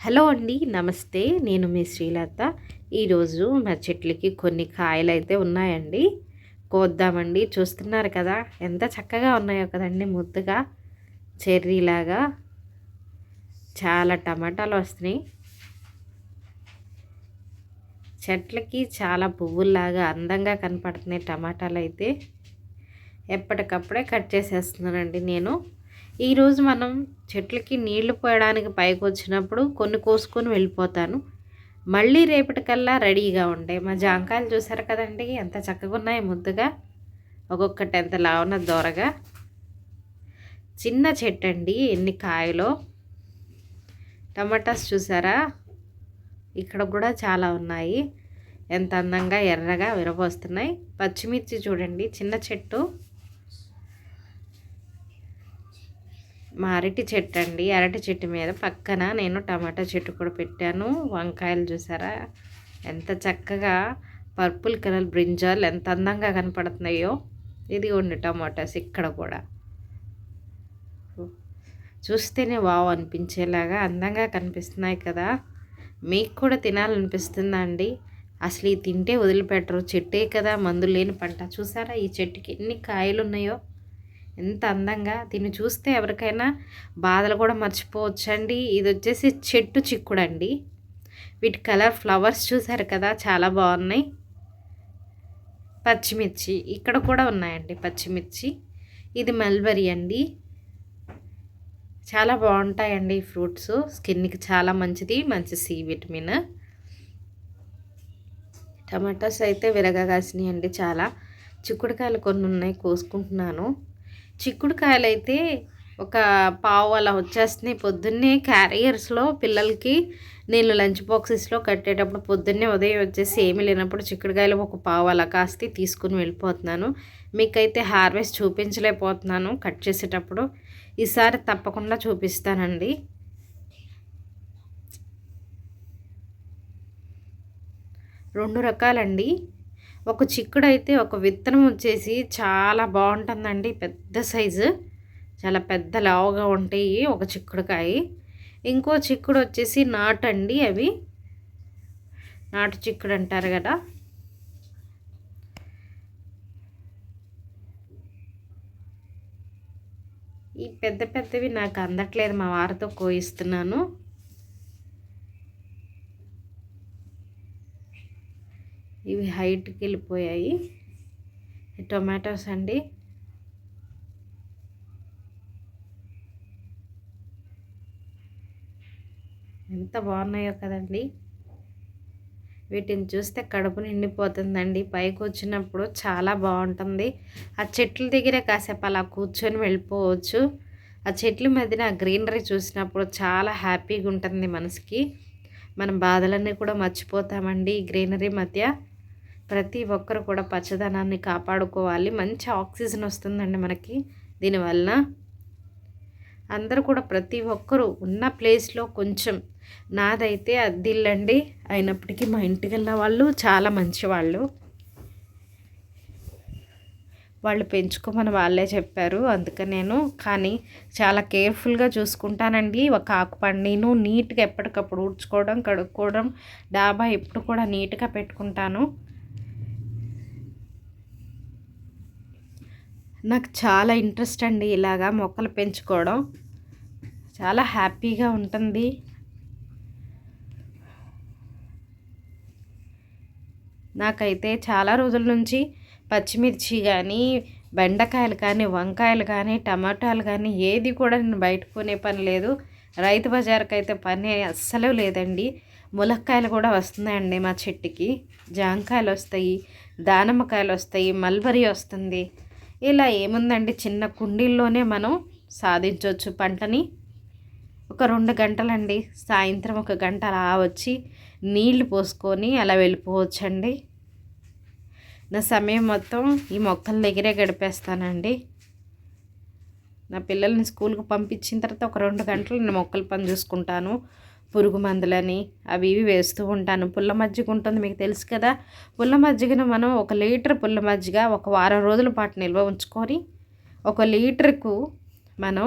Hello అండి నమస్తే. నేను మీ శ్రీలత. ఈరోజు మా చెట్లకి కొన్ని కాయలు అయితే ఉన్నాయండి. కోద్దామండి. చూస్తున్నారు కదా ఎంత చక్కగా ఉన్నాయో కదండి ముద్దుగా. చెర్రీలాగా చాలా టమాటాలు వస్తున్నాయి. చెట్లకి చాలా పువ్వుల్లాగా అందంగా కనపడుతున్నాయి టమాటాలు అయితే ఎప్పటికప్పుడే కట్ చేసేస్తున్నానండి నేను. ఈరోజు మనం చెట్లకి నీళ్ళు పోయడానికి పైకి వచ్చినప్పుడు కొన్ని కోసుకొని వెళ్ళిపోతాను. మళ్ళీ రేపటికల్లా రెడీగా ఉంటాయి మా జాంకాయలు చూసారు కదండి? ఎంత చక్కగా ఉన్నాయి ముద్దుగా. ఒక్కొక్కటి ఎంత లావున దొరగా. చిన్న చెట్టు అండి ఎన్ని కాయలో. టమాటాస్ చూసారా? ఇక్కడ కూడా చాలా ఉన్నాయి. ఎంత అందంగా ఎర్రగా విరబోస్తున్నాయి. పచ్చిమిర్చి చూడండి చిన్న చెట్టు. మా అరటి చెట్టు అండి. అరటి చెట్టు మీద పక్కన నేను టమాటా చెట్టు కూడా పెట్టాను. వంకాయలు చూసారా? ఎంత చక్కగా పర్పుల్ కలర్ బ్రింజాలు ఎంత అందంగా కనపడుతున్నాయో. ఇది ఉండి టమాటాస్ ఇక్కడ కూడా. చూస్తేనే వావ్ అనిపించేలాగా అందంగా కనిపిస్తున్నాయి కదా. మీకు కూడా తినాలనిపిస్తుందా అండి? అసలు ఈ తింటే వదిలిపెట్టరు. చెట్టే కదా మందు లేని పంట. చూసారా ఈ చెట్టుకి ఎన్ని కాయలు ఉన్నాయో ఎంత అందంగా. దీన్ని చూస్తే ఎవరికైనా బాధలు కూడా మర్చిపోవచ్చండి. ఇది వచ్చేసి చెట్టు చిక్కుడు అండి వీటి కలర్ ఫ్లవర్స్ చూసారు కదా చాలా బాగున్నాయి. పచ్చిమిర్చి ఇక్కడ కూడా ఉన్నాయండి పచ్చిమిర్చి. ఇది మల్బరీ అండి. చాలా బాగుంటాయండి ఫ్రూట్స్. స్కిన్కి చాలా మంచిది మంచి సి విటమిన్ టమాటాస్ అయితే విరగా కాసినాయి అండి చాలా. చిక్కుడుకాయలు కొన్ని ఉన్నాయి కోసుకుంటున్నాను. చిక్కుడుకాయలు అయితే ఒక పావు అలా వచ్చేస్తున్నాయి. పొద్దున్నే క్యారియర్స్లో పిల్లలకి నేను లంచ్ బాక్సెస్లో కట్టేటప్పుడు పొద్దున్నే ఉదయం వచ్చేసి ఏమీ లేనప్పుడు చిక్కుడుకాయలు ఒక పావు అలా కాస్తి తీసుకుని వెళ్ళిపోతున్నాను. మీకైతే హార్వెస్ట్ చూపించలేకపోతున్నాను కట్ చేసేటప్పుడు. ఈసారి తప్పకుండా చూపిస్తానండి. రెండు రకాలండి. ఒక చిక్కుడు అయితే ఒక విత్తనం వచ్చేసి చాలా బాగుంటుందండి. పెద్ద సైజు. చాలా పెద్ద లావుగా ఉంటాయి ఒక చిక్కుడుకాయ. ఇంకో చిక్కుడు వచ్చేసి నాటు అండి అవి. నాటు చిక్కుడు అంటారు కదా. ఈ పెద్ద పెద్దవి నాకు అందట్లేదు మా వారితో కోయిస్తున్నాను. ఇవి హైట్కి వెళ్ళిపోయాయి. టొమాటోస్ అండి. ఎంత బాగున్నాయో కదండి. వీటిని చూస్తే కడుపు నిండిపోతుందండి. పైకి వచ్చినప్పుడు చాలా బాగుంటుంది. ఆ చెట్ల దగ్గరే కాసేపు అలా కూర్చొని వెళ్ళిపోవచ్చు. ఆ చెట్ల మధ్యన ఆ గ్రీనరీ చూసినప్పుడు చాలా హ్యాపీగా ఉంటుంది మనసుకి. మన బాధలన్నీ కూడా మర్చిపోతామండి ఈ గ్రీనరీ మధ్య. ప్రతి ఒక్కరు కూడా పచ్చదనాన్ని కాపాడుకోవాలి. మంచి ఆక్సిజన్ వస్తుందండి మనకి దీనివల్ల అందరూ కూడా ప్రతి ఒక్కరూ ఉన్న ప్లేస్లో కొంచెం నాదైతే అద్దిల్లండి. అయినప్పటికీ మా ఇంటికి వెళ్ళిన వాళ్ళు చాలా మంచివాళ్ళు. వాళ్ళు పెంచుకోమని వాళ్ళే చెప్పారు. అందుకని నేను కానీ చాలా కేర్ఫుల్గా చూసుకుంటానండి. ఒక ఆకుపండిను నీట్గా ఎప్పటికప్పుడు ఊడ్చుకోవడం కడుక్కోవడం డాబా ఎప్పుడు కూడా నీట్గా పెట్టుకుంటాను. నాకు చాలా ఇంట్రెస్ట్ అండి ఇలాగా మొక్కలు పెంచుకోవడం. చాలా హ్యాపీగా ఉంటుంది. నాకైతే చాలా రోజుల నుంచి పచ్చిమిర్చి కానీ బెండకాయలు కానీ వంకాయలు కానీ టమాటాలు కానీ ఏది కూడా నేను బయట కొనే పని లేదు. రైతు బజార్కి అయితే పని అస్సలు లేదండి. ములక్కాయలు కూడా వస్తున్నాయండి మా చెట్టుకి. జాంకాయలు వస్తాయి దానిమ్మకాయలు వస్తాయి మల్బరీ వస్తుంది. ఇలా ఏముందండి? చిన్న కుండీల్లోనే మనం సాధించవచ్చు పంటని. ఒక రెండు గంటలండి. సాయంత్రం ఒక గంట అలా వచ్చి నీళ్ళు పోసుకొని అలా వెళ్ళిపోవచ్చండి. నా సమయం మొత్తం ఈ మొక్కల దగ్గరే గడిపేస్తానండి. నా పిల్లల్ని స్కూల్కి పంపించిన తర్వాత ఒక రెండు గంటలు నేను మొక్కల పని చూసుకుంటాను. పురుగు మందులని అవి ఇవి వేస్తూ ఉంటాను. పుల్ల మజ్జిగ ఉంటుంది మీకు తెలుసు కదా. పుల్ల మజ్జిగను మనం ఒక లీటర్ పుల్ల మజ్జిగ ఒక వారం రోజుల పాటు నిల్వ ఉంచుకొని ఒక లీటర్కు మనం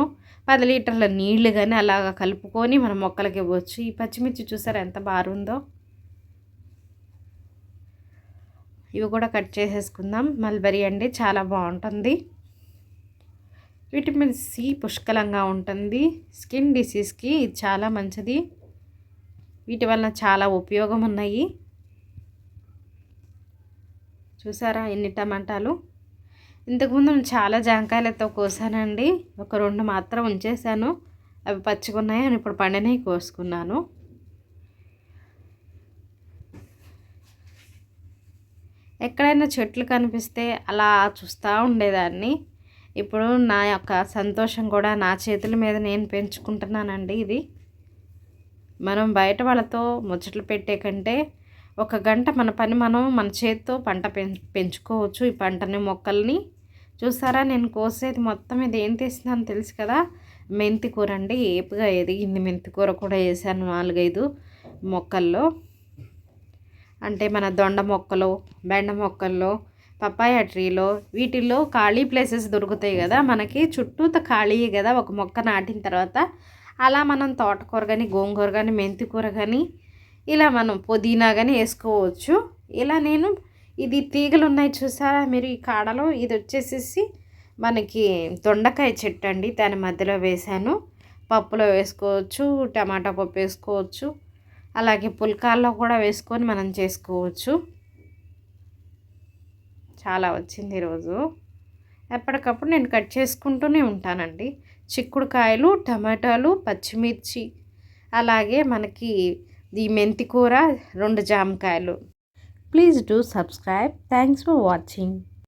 పది లీటర్ల నీళ్ళు కానీ అలాగ కలుపుకొని మనం మొక్కలకి ఇవ్వచ్చు. ఈ పచ్చిమిర్చి చూసారా ఎంత బారుందో ఇవి కూడా కట్ చేసేసుకుందాం. మల్బరీ అండి చాలా బాగుంటుంది. విటమిన్ సి పుష్కలంగా ఉంటుంది. స్కిన్ డిసీజ్కి ఇది చాలా మంచిది. వీటి వలన చాలా ఉపయోగం ఉన్నాయి చూసారా ఎన్ని టమాటాలు? ఇంతకుముందు నేను చాలా జాంకాయలతో కోసానండి. ఒక రెండు మాత్రం ఉంచేసాను అవి పచ్చిగున్నాయి అని ఇప్పుడు పండినవి కోసుకున్నాను. ఎక్కడైనా చెట్లు కనిపిస్తే అలా చూస్తూ ఉండేదాన్ని. ఇప్పుడు నా యొక్క సంతోషం కూడా నా చేతుల మీద నేను పెంచుకుంటున్నానండి ఇది. మనం బయట వాళ్ళతో ముచ్చట్లు పెట్టే కంటే ఒక గంట మన పని మనం మన చేతితో పంట పెంచుకోవచ్చు. ఈ పంటని మొక్కల్ని చూసారా? నేను కోసేది మొత్తం ఇది ఏం తీసినాను తెలుసు కదా? మెంతి కూర అండి. ఏపుగా ఎదిగింది మెంతి కూర కూడా వేసాను నాలుగైదు మొక్కల్లో. అంటే మన దొండ మొక్కలు బెండ మొక్కల్లో పప్పాయ ట్రీలో వీటిల్లో ఖాళీ ప్లేసెస్ దొరుకుతాయి కదా? మనకి చుట్టూత ఖాళీ కదా? ఒక మొక్క నాటిన తర్వాత అలా మనం తోటకూర కానీ గోంగూర కానీ మెంతికూర కానీ ఇలా మనం పుదీనా కానీ వేసుకోవచ్చు. ఇలా నేను ఇది తీగలు ఉన్నాయి చూసారా? మీరు ఈ కాడలో ఇది వచ్చేసేసి మనకి దొండకాయ చెట్టు అండి. దాని మధ్యలో వేసాను పప్పులో వేసుకోవచ్చు టమాటా పప్పు వేసుకోవచ్చు అలాగే పుల్కాల్లో కూడా వేసుకొని మనం చేసుకోవచ్చు. చాలా వచ్చింది ఈరోజు. ఎప్పటికప్పుడు నేను కట్ చేసుకుంటూనే ఉంటానండి. చిక్కుడుకాయలు టమాటాలు పచ్చిమిర్చి. అలాగే మనకి ఈ మెంతి కూర రెండు జామకాయలు. Please do subscribe. Thanks for watching.